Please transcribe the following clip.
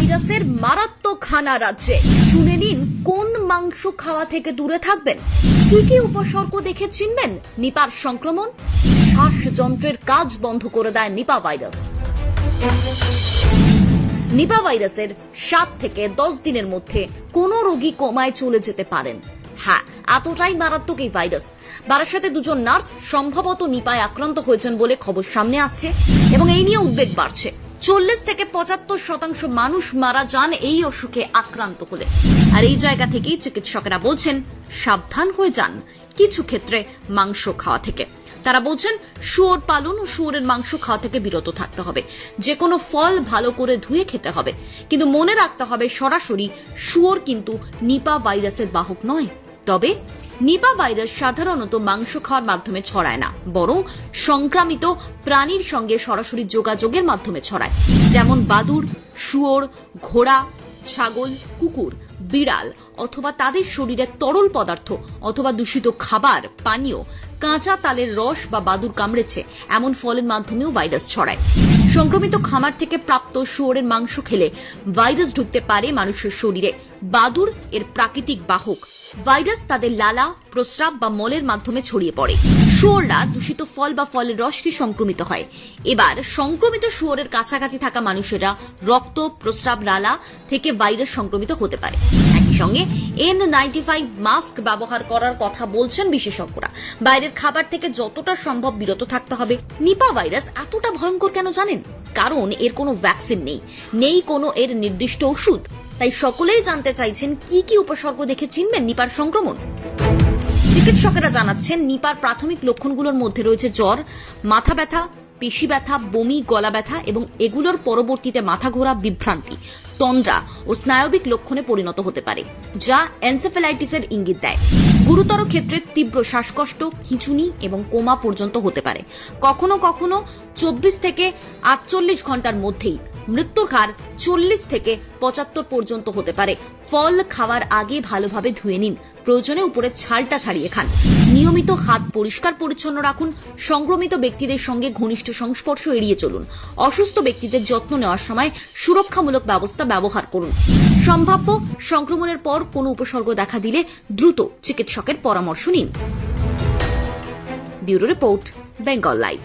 ভাইরাসের মারাত্মক হানা রাজ্যে। শুনে নিন, কোন মাংস খাওয়া থেকে দূরে থাকবেন? কি কি উপসর্গ দেখে চিনবেন? নিপার সংক্রমণ? শ্বাসযন্ত্রের কাজ বন্ধ করে দেয় নিপা ভাইরাস। নিপা ভাইরাসের সাত থেকে দশ দিনের মধ্যে কোনো রোগী কমায় চলে যেতে পারেন। হ্যাঁ এতটাই মারাত্মক এই ভাইরাস। বারাসাতে দুজন নার্স সম্ভবত নিপায় আক্রান্ত হয়েছেন বলে খবর সামনে আসছে এবং এই নিয়ে উদ্বেগ বাড়ছে। চল্লিশ থেকে পঁচাত্তর শতাংশ মানুষ মারা যান এই অসুখে আক্রান্ত হলে আর এই জায়গা থেকেই চিকিৎসকেরা বলছেন, সাবধান হয়ে যান কিছু ক্ষেত্রে মাংস খাওয়া থেকে। তারা বলছেন, শুয়োর পালন ও শুয়োরের মাংস খাওয়া থেকে বিরত থাকতে হবে। যে কোনো ফল ভালো করে ধুয়ে খেতে হবে। কিন্তু মনে রাখতে হবে, সরাসরি শুয়োর কিন্তু নিপা ভাইরাসের বাহক নয়। তবে নিপা ভাইরাস সাধারণত মাংস খাওয়ার মাধ্যমে ছড়ায় না, বরং সংক্রামিত প্রাণীর সঙ্গে সরাসরি যোগাযোগের মাধ্যমে ছড়ায়। যেমন বাদুর শুয়োর, ঘোড়া, ছাগল, কুকুর। বিড়াল অথবা তাদের শরীরে তরল পদার্থ অথবা দূষিত খাবার, পানীয়, কাঁচা তালের রস বা বাদুর কামড়েছে, এমন ফলের মাধ্যমেও ভাইরাস ছড়ায়। সংক্রমিত খামার থেকে প্রাপ্ত শুয়োরের মাংস খেলে ভাইরাস ঢুকতে পারে মানুষের শরীরে। বাদুর এর প্রাকৃতিক বাহক। ভাইরাস তাদের লালা, প্রস্রাব বা মলের মাধ্যমে ছড়িয়ে পড়ে। শুয়োররা দূষিত ফল বা ফলের রসকে সংক্রমিত হয়? এবার সংক্রমিত শুয়োরের কাছাকাছি থাকা মানুষেরা রক্ত, প্রস্রাব লালা থেকে ভাইরাস সংক্রমিত হতে পারে। সঙ্গে এন নাইনটি ফাইভ মাস্ক ব্যবহার করার কথা বলছেন বিশেষজ্ঞরা। বাইরের খাবার থেকে যতটা সম্ভব বিরত থাকতে হবে। নিপা ভাইরাস এতটা ভয়ঙ্কর কেন জানেন? কারণ এর কোনো ভ্যাকসিন নেই। নেই কোনো এর নির্দিষ্ট ওষুধ। তাই সকলেই জানতে চাইছেন কি কি উপসর্গ দেখে চিনবেন নিপার সংক্রমণ। চিকিৎসকেরা জানাচ্ছেন, নিপার প্রাথমিক লক্ষণগুলোর মধ্যে রয়েছে জ্বর, মাথা ব্যথা, পেশি ব্যথা, বমি, গলা ব্যথা এবং এগুলোর পরবর্তীতে মাথা ঘোরা, বিভ্রান্তি। তন্দ্রা ও স্নায়বিক লক্ষণে পরিণত হতে পারে, যা এনসেফেলাইটিসের ইঙ্গিত দেয়। গুরুতর ক্ষেত্রে তীব্র শ্বাসকষ্ট, খিঁচুনি এবং কোমা পর্যন্ত হতে পারে। কখনো কখনো চব্বিশ থেকে আটচল্লিশ ঘণ্টার মধ্যেই মৃত্যুর হার চল্লিশ থেকে পঁচাত্তর পর্যন্ত হতে পারে। ফল খাওয়ার আগে ভালোভাবে ধুয়ে নিন। প্রয়োজনে উপরে ছালটা ছাড়িয়ে খান। নিয়মিত হাত পরিষ্কার পরিচ্ছন্ন রাখুন। সংক্রমিত ব্যক্তিদের সঙ্গে ঘনিষ্ঠ সংস্পর্শ এড়িয়ে চলুন। অসুস্থ ব্যক্তিদের যত্ন নেওয়ার সময় সুরক্ষামূলক ব্যবস্থা ব্যবহার করুন। সম্ভাব্য সংক্রমণের পর কোনো উপসর্গ দেখা দিলে দ্রুত চিকিৎসকের পরামর্শ নিন। Bureau report, Bengal Live.